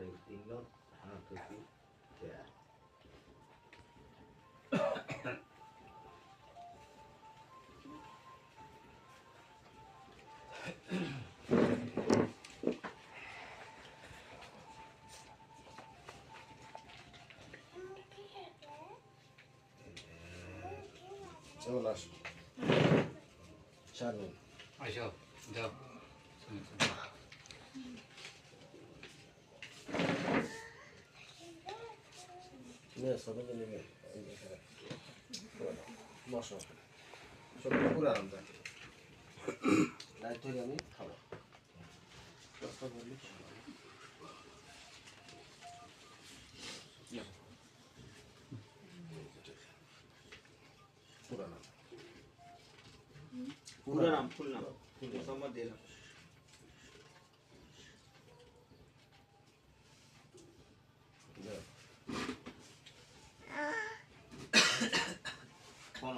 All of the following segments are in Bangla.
rating note how to be there. নিয়ে সবাই নেবে বসো সব পুরো আরাম দেয় লাইট ধরে আমি খাব কথা বলি পুরো আরাম পুরো নাম ফুল নাম মোসাম্মদ দিলাম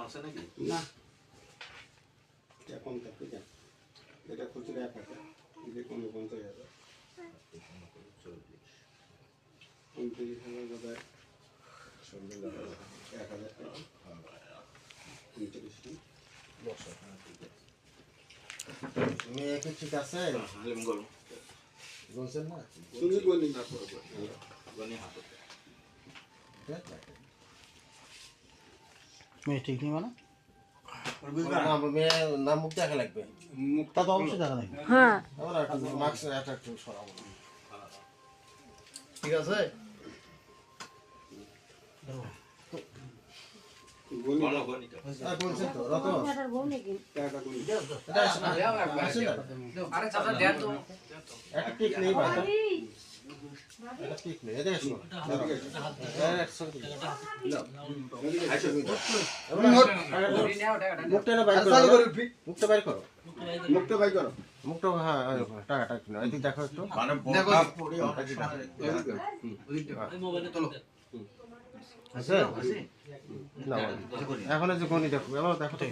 আছে নাকি? না। কম থাকবে যা। এটা খুচরা এক হাজার এটা কমে পঞ্চাশ হাজার। চল্লিশ উনত্রিশ হাজার বোধহয় সন্ধ্যে এক হাজার টাকা। উনত্রিশ বসো মেয়ে কি ঠিক আছে? হালিম গরম বলছেন না? তুমি বলি না গনি হাতে ঠিক আছে মেয়ে ঠিক নেই মানে? না, মুখ দেখা লাগবে। তা অবশ্যই দেখা লাগবে। হ্যাঁ। মাস্ক একটু সরাবো ঠিক আছে? আর চাচা দেন তো। একটা নেই ভাই। মুখটা হ্যাঁ দেখো, একটু মানে এখন যে গণি দেখো দেখো তো